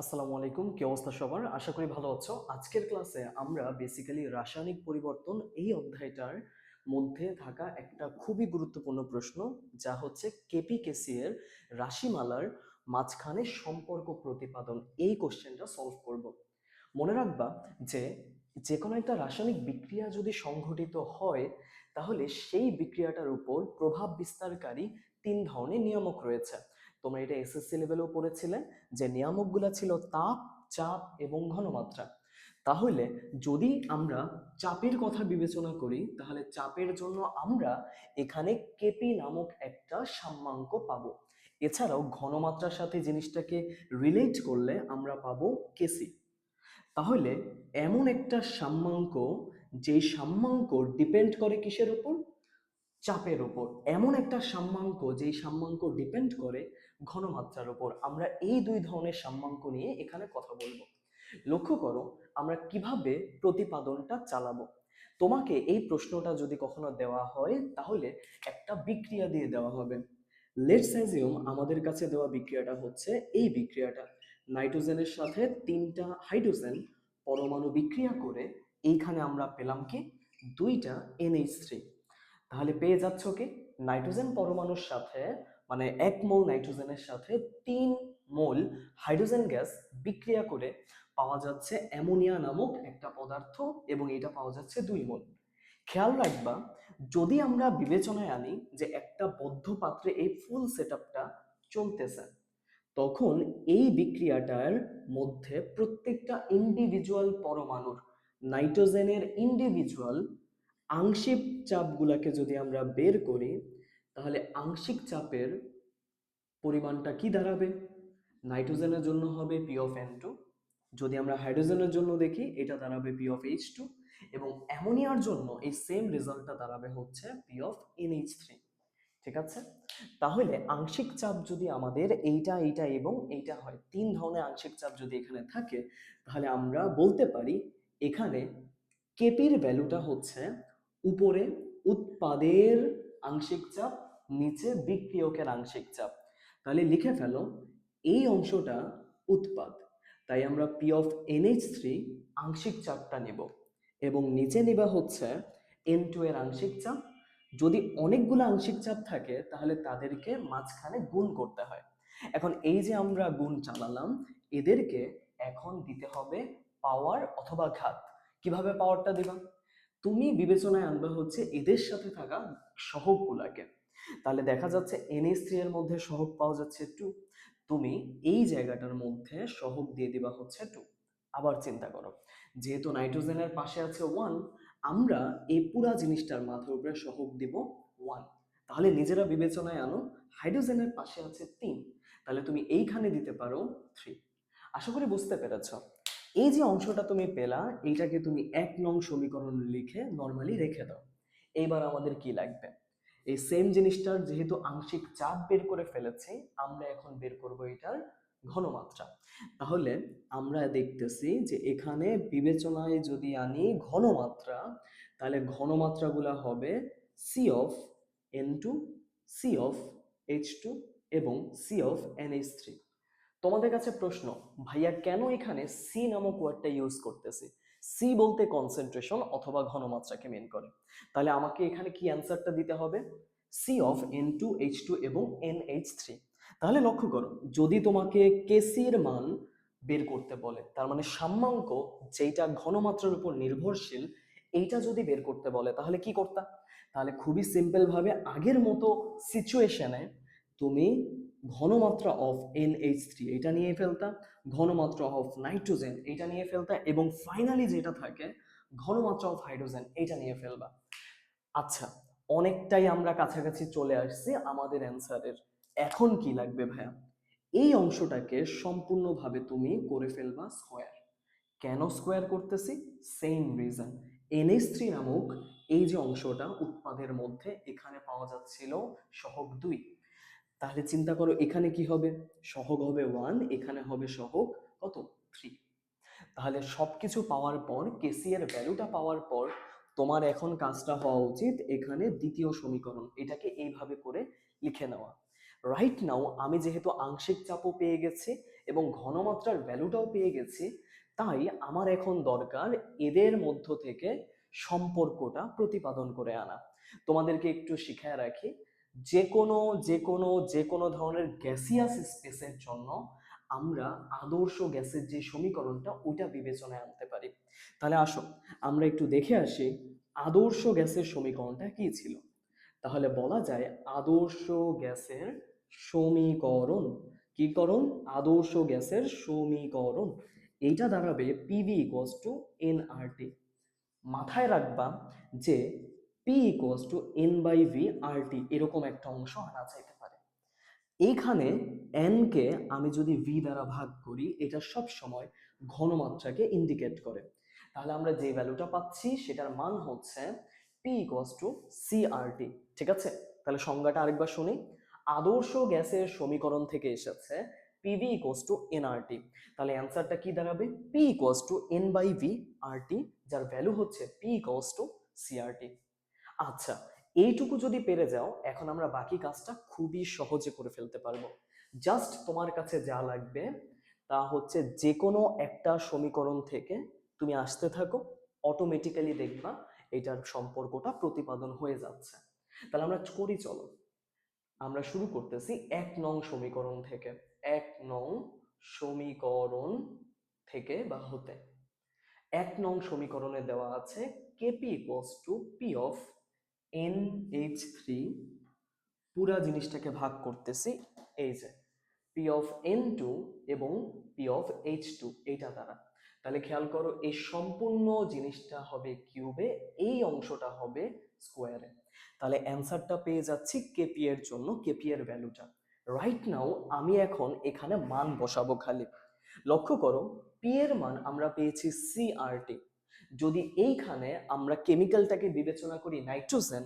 আসসালামু আলাইকুম, কি অবস্থা সবার? আশা করি ভালো আছো। আজকের ক্লাসে আমরা বেসিক্যালি রাসায়নিক পরিবর্তন এই অধ্যায়টার মধ্যে থাকা একটা খুবই গুরুত্বপূর্ণ প্রশ্ন, যা হচ্ছে কেপি এর রাশিমালার মাঝখানে সম্পর্ক প্রতিপাদন। এই কোশ্চেনটা সলভ করব। মনে রাখবা যে যে কোনো একটা রাসায়নিক বিক্রিয়া যদি সংঘটিত হয়, তাহলে সেই বিক্রিয়াটার উপর প্রভাব বিস্তারকারী তিন ধরনের নিয়ামক রয়েছে। তোমরা এটা এসএসসি লেভেলেও পড়েছিলে, যে নিয়ামকগুলো ছিল তাপ, চাপ এবং ঘনমাত্রা। তাহলে যদি আমরা চাপের কথা বিবেচনা করি, তাহলে চাপের জন্য আমরা এখানে কেপি নামক একটা সাম্যাঙ্ক পাবো। এছাড়াও ঘনমাত্রার সাথে জিনিসটাকে রিলেট করলে আমরা পাব কেসি তাহলে এমন একটা সাম্যাঙ্ক যে সাম্যাঙ্ক ডিপেন্ড করে কিসের উপর? চাপের উপর। এমন একটা সাম্যাঙ্ক যেই সাম্যাঙ্ক ডিপেন্ড করে ঘনমাত্রার উপর। আমরা এই দুই ধরনের সাম্যাঙ্ক নিয়ে এখানে কথা বলব। লক্ষ্য করো, আমরা কীভাবে প্রতিপাদনটা চালাবো? তোমাকে এই প্রশ্নটা যদি কখনো দেওয়া হয়, তাহলে একটা বিক্রিয়া দিয়ে দেওয়া হবে। লেটস অ্যাজিউম আমাদের কাছে দেওয়া বিক্রিয়াটা হচ্ছে এই বিক্রিয়াটা। নাইট্রোজেনের সাথে তিনটা হাইড্রোজেন পরমাণু বিক্রিয়া করে, এইখানে আমরা পেলাম কি? দুইটা এনএইচ থ্রি তাহলে পেয়ে যাচ্ছ কি? নাইট্রোজেন পরমাণুর সাথে মানে এক মোল নাইট্রোজেনের সাথে তিন মোল হাইড্রোজেন গ্যাস বিক্রিয়া করে পাওয়া যাচ্ছে অ্যামোনিয়া নামক একটা পদার্থ এবং এটা পাওয়া যাচ্ছে দুই মোল। খেয়াল রাখবা, যদি আমরা বিবেচনায় আনি যে একটা বদ্ধ পাত্রে এই ফুল সেট চলতেছে, তখন এই বিক্রিয়াটার মধ্যে প্রত্যেকটা ইন্ডিভিজুয়াল পরমাণুর, নাইট্রোজেনের ইন্ডিভিজুয়াল আংশিক চাপগুলাকে যদি আমরা বের করি, তাহলে আংশিক চাপের পরিমাণটা কি দাঁড়াবে? নাইট্রোজেনের জন্য হবে পি অফ এন টু যদি আমরা হাইড্রোজেনের জন্য দেখি, এটা দাঁড়াবে পি অফ এইচ টু এবং অ্যামোনিয়ার জন্য এই সেম রেজাল্টটা দাঁড়াবে হচ্ছে পি অফ এনএইচ থ্রি ঠিক আছে? তাহলে আংশিক চাপ যদি আমাদের এইটা এইটা এবং এইটা হয়, তিন ধরনের আংশিক চাপ যদি এখানে থাকে, তাহলে আমরা বলতে পারি এখানে কেপির ভ্যালুটা হচ্ছে উপরে উৎপাদের আংশিক চাপ, নিচে বিক্রিয়কের আংশিক চাপ। তাহলে লিখে ফেলো, এই অংশটা উৎপাদ। তাই আমরা পি অফ এনএইচ থ্রি আংশিক চাপটা নেব এবং নিচে নেবা হচ্ছে এন টু এর আংশিক চাপ। যদি অনেকগুলো আংশিক চাপ থাকে, তাহলে তাদেরকে মাঝখানে গুণ করতে হয়। এখন এই যে আমরা গুণ চালালাম, এদেরকে এখন দিতে হবে পাওয়ার অথবা ঘাত। কীভাবে পাওয়ারটা দিবা? তুমি বিবেচনায় আনবে হচ্ছে এদের সাথে থাকা সহগগুলাকে তাহলে দেখা যাচ্ছে এনএস থ্রি এর মধ্যে সহগ পাওয়া যাচ্ছে টু তুমি এই জায়গাটার মধ্যে সহগ দিয়ে দিবা হচ্ছে টু আবার চিন্তা করো, যেহেতু নাইট্রোজেনের পাশে আছে ওয়ান আমরা এই পুরা জিনিসটার মাথার উপরে সহগ দিব ওয়ান তাহলে নিজেরা বিবেচনায় আনো হাইড্রোজেনের পাশে আছে তিন। তাহলে তুমি এইখানে দিতে পারো থ্রি আশা করি বুঝতে পেরেছ। এই যে অংশটা তুমি পেলা, এইটাকে তুমি এক নং সমীকরণ লিখে নর্মালি রেখে দাও। এইবার আমাদের কি লাগবে? এই সেম জিনিসটার যেহেতু আংশিক চাপ বের করে ফেলেছি, আমরা এখন বের করব এটার ঘনমাত্রা। তাহলে আমরা দেখতেছি যে এখানে বিবেচনায় যদি আনি ঘনমাত্রা, তাহলে ঘনমাত্রাগুলো হবে C of N two C of H two এবং C of N H three তোমাদের কাছে প্রশ্ন, ভাইয়া, কেন এখানে সি নামক ওয়ার্ডটা ইউজ করতেছি? সি বলতে কনসেন্ট্রেশন অথবা ঘনমাত্রাকে মেন করে। তাহলে আমাকে এখানে কি অ্যান্সারটা দিতে হবে? C of N two H two এবং এন এইচ থ্রি তাহলে লক্ষ্য করো, যদি তোমাকে কেসির মান বের করতে বলে, তার মানে সাম্যাঙ্ক যেটা ঘনমাত্রার উপর নির্ভরশীল, এইটা যদি বের করতে বলে, তাহলে কি করতা? তাহলে খুবই সিম্পল ভাবে আগের মতো সিচুয়েশনে তুমি ঘনমাত্রা অফ এন এইচ থ্রি এটা নিয়ে ফেলতা, ঘনমাত্রা অফ নাইট্রোজেন এটা নিয়ে ফেলতা, এবং ফাইনালি যেটা থাকে, ঘনমাত্রা অফ হাইড্রোজেন এটা নিয়ে ফেলবা। আচ্ছা অনেকটাই আমরা কাছাকাছি চলে আসছি আমাদের অ্যান্সারের এখন কি লাগবে ভাইয়া? এই অংশটাকে সম্পূর্ণভাবে তুমি করে ফেলবা স্কোয়ার কেন স্কোয়ার করতেছি? সেম রিজন এনএস থ্রি নামক এই যে অংশটা উৎপাদের মধ্যে এখানে পাওয়া যাচ্ছিল সহগ দুই। তাহলে চিন্তা করো এখানে কি হবে? সহগ হবে ওয়ান এখানে হবে সহগ কত? থ্রি তাহলে সবকিছু পাওয়ার পর কেসি এর ভ্যালুটা পাওয়ার পর, তোমার এখন কাজটা হওয়া উচিত এখানে দ্বিতীয় সমীকরণ, এটাকে এইভাবে করে লিখে নেওয়া। রাইট নাও আমি যেহেতু আংশিক চাপও পেয়ে গেছি এবং ঘনমাত্রার ভ্যালুটাও পেয়ে গেছি, তাই আমার এখন দরকার এদের মধ্য থেকে সম্পর্কটা প্রতিপাদন করে আনা। তোমাদেরকে একটু শিখায় রাখি যে কোনো যে কোনো যে কোনো ধরনের গ্যাসিয়াস স্পেসের জন্য আমরা আদর্শ গ্যাসের যে সমীকরণটা, ওইটা বিবেচনায় আনতে পারি। তাহলে আসো আমরা একটু দেখে আসি আদর্শ গ্যাসের সমীকরণটা কি ছিল? তাহলে বলা যায় আদর্শ গ্যাসের সমীকরণ। কি করণ আদর্শ গ্যাসের সমীকরণ। এইটা দাঁড়াবে PV equals to N R মাথায় রাখবা যে P equals to N by V R T এরকম একটা অংশ আনা চাইতে পারে। এইখানে এন কে আমি যদি ভি দ্বারা ভাগ করি, এটা সব সময় ঘনমাত্রাকে ইন্ডিকেট করে। তাহলে আমরা যে ভ্যালুটা পাচ্ছি, সেটার মান হচ্ছে P equals to C R T ঠিক আছে? তাহলে সংজ্ঞাটা আরেকবার শুনি। আদর্শ গ্যাসের সমীকরণ থেকে এসেছে পিভি ইকোয়াস টু এনআরটি তাহলে অ্যান্সারটা কি দাঁড়াবে? P equals to N by V RT যার ভ্যালু হচ্ছে পি ইকোয়াস টু সিআরটি আচ্ছা এইটুকু যদি পেরে যাও, এখন আমরা বাকি কাজটা খুবই সহজে করে ফেলতে পারব। জাস্ট তোমার কাছে যা লাগবে, তা হচ্ছে যে কোনো একটা সমীকরণ থেকে তুমি আসতে থাকো অটোমেটিক্যালি দেখবা এটার সম্পর্কটা প্রতিপাদন হয়ে যাচ্ছে। তাহলে আমরা করি চলো। আমরা শুরু করতেছি এক নং সমীকরণ থেকে। এক নং সমীকরণ থেকে বা হতে। এক নং সমীকরণে দেওয়া আছে KP equals to P of N H three পুরা জিনিসটাকে ভাগ করতেছি, এই যে পি অফ এন টু এবং পি অফ এইচ টু এইটা দ্বারা। তাহলে খেয়াল করো, এই সম্পূর্ণ জিনিসটা হবে কিউবে, এই অংশটা হবে স্কোয়ারে। তাহলে অ্যান্সারটা পেয়ে যাচ্ছি কেপি এর জন্য কেপি এর ভ্যালুটা রাইট নাও আমি এখন এখানে মান বসাবো খালি। লক্ষ্য করো পি এর মান আমরা পেয়েছি সিআরটি যদি এইখানে আমরা কেমিক্যালটাকে বিবেচনা করি নাইট্রোজেন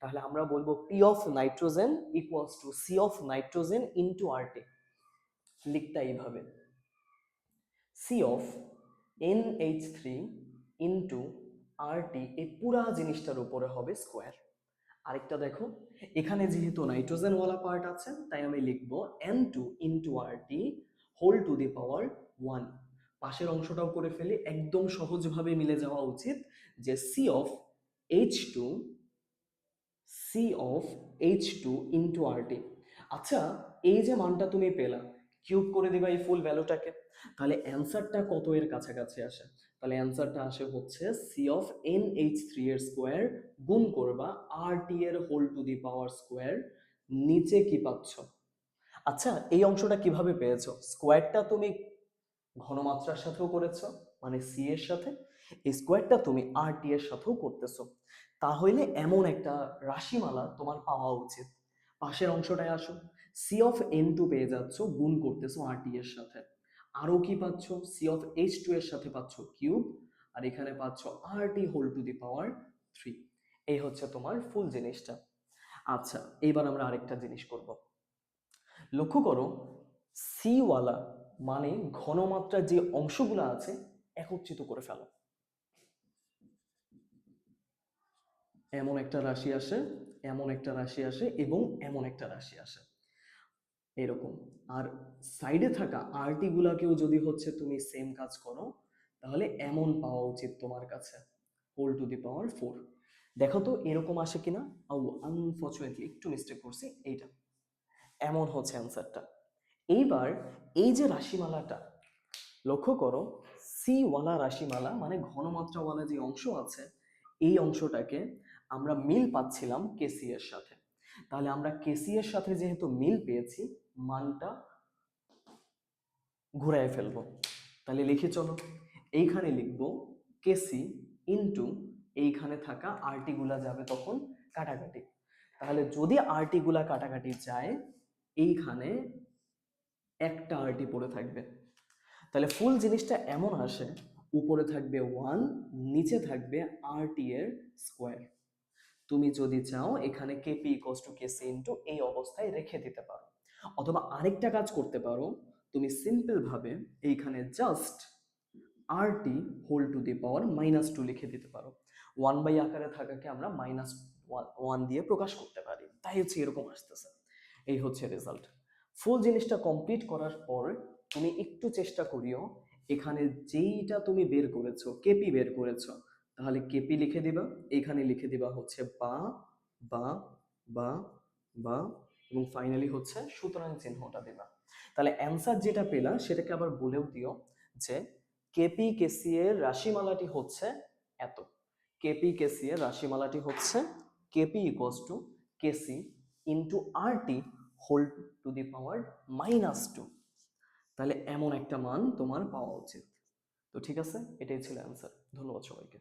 তাহলে আমরা বলব P of nitrogen equals to C of nitrogen into RT লিখতা এইভাবে। C of N H three into RT এই পুরা জিনিসটার উপরে হবে স্কোয়ার আরেকটা দেখো, এখানে যেহেতু নাইট্রোজেনওয়ালা পার্ট আছে, তাই আমি লিখব N two into R T whole to the power one পাশের অংশটাও করে ফেলি, একদম সহজভাবে মিলে যাওয়া উচিত যে C of H two C of H two into R T আচ্ছা এই যে মানটা তুমি পেলা, কিউব করে দিবা এই ফুল ভ্যালুটাকে, তাহলে অ্যান্সারটা কত এর কাছাকাছি আসে? তাহলে অ্যান্সারটা আসে হচ্ছে C of N H three এর স্কোয়ার গুণ করবা আর টি এর whole to the power square নিচে কি পাচ্ছ? আচ্ছা এই অংশটা কীভাবে পেয়েছ? স্কোয়ারটা তুমি ঘনমাত্রার সাথেও করেছ মানে সি এর সাথে স্কোয়ারটা তুমি আর টি এর সাথেও করতেছো। তাহলে এমন একটা রাশিমালা তোমার পাওয়া উচিত। পাশের অংশটায় আসো সি অফ এন টু পেয়ে যাচ্ছ, গুণ করতেছো আর টি এর সাথে। আরও কি পাচ্ছ? সি অফ এইচ টু এর সাথে পাচ্ছ কিউব আর এখানে পাচ্ছ R T whole to the power three এই হচ্ছে তোমার ফুল জিনিসটা। আচ্ছা এইবার আমরা আরেকটা জিনিস করব। লক্ষ্য করো সি ওয়ালা মানে ঘনমাত্রার যে অংশগুলো আছে একত্রিত করে ফেলো। এমন একটা রাশি আসে, এমন একটা রাশি আসে এবং এমন একটা রাশি আসে। এরকম। আর সাইডে থাকা আরটি গুলাকেও যদি হচ্ছে তুমি সেম কাজ করো, তাহলে এমন পাওয়া উচিত তোমার কাছে। Whole to the power four দেখো তো এরকম আসে কিনা? আনফর্চুনেটলি একটু মিস্টেক করছি, এইটা। এমন হচ্ছে অ্যান্সারটা এইবার এই যে রাশিমালাটা, লক্ষ্য করো সি ওয়ালা রাশিমালা মানে ঘনমাত্রাওয়ালা যে অংশ আছে, এই অংশটাকে আমরা মিল পাচ্ছিলাম কেসি এর সাথে। তাহলে আমরা কেসি এর সাথে যেহেতু মিল পেয়েছি, মানটা ঘুরায় ফেলব। তাহলে লিখে চলো, এইখানে লিখব কেসি ইন্টু এইখানে থাকা আরটি গুলা যাবে তখন কাটাকাটি। তাহলে যদি আরটি গুলা কাটাকাটি যায়, এইখানে একটা আরটি পড়ে থাকবে। তাহলে ফুল জিনিসটা এমন আসে, উপরে থাকবে ওয়ান নিচে থাকবে আরটি এর স্কোয়ার তুমি যদি চাও এখানে KP equals to KC into এই অবস্থায় রেখে দিতে পারো। অথবা আরেকটা কাজ করতে পারো, তুমি সিম্পল ভাবে এইখানে just R T whole to the power minus two লিখে দিতে পারো। ওয়ান বাই আকারে থাকাকে আমরা মাইনাস ওয়ান দিয়ে প্রকাশ করতে পারি। তাই হচ্ছে এরকম আসতেছে। এই হচ্ছে রেজাল্ট ফুল জিনিসটা কমপ্লিট করার পর তুমি একটু চেষ্টা করিও, এখানে যেইটা তুমি বের করেছ, কেপি বের করেছ, তাহলে কেপি লিখে দিবা। এখানে লিখে দিবা হচ্ছে বা বা বা বা, এবং ফাইনালি হচ্ছে সুতরাং চিহ্নটা দিবা। তাহলে অ্যান্সার যেটা পেলা, সেটাকে আবার বলেও দিও যে কেপি কেসি এর রাশিমালাটি হচ্ছে এত। কেপি কেসি এর রাশিমালাটি হচ্ছে KP equals to KC into R T whole to the power minus two তাহলে এমন একটা মান তোমার পাওয়া উচিত। তো ঠিক আছে? এটাই ছিল অ্যান্সার ধন্যবাদ সবাইকে।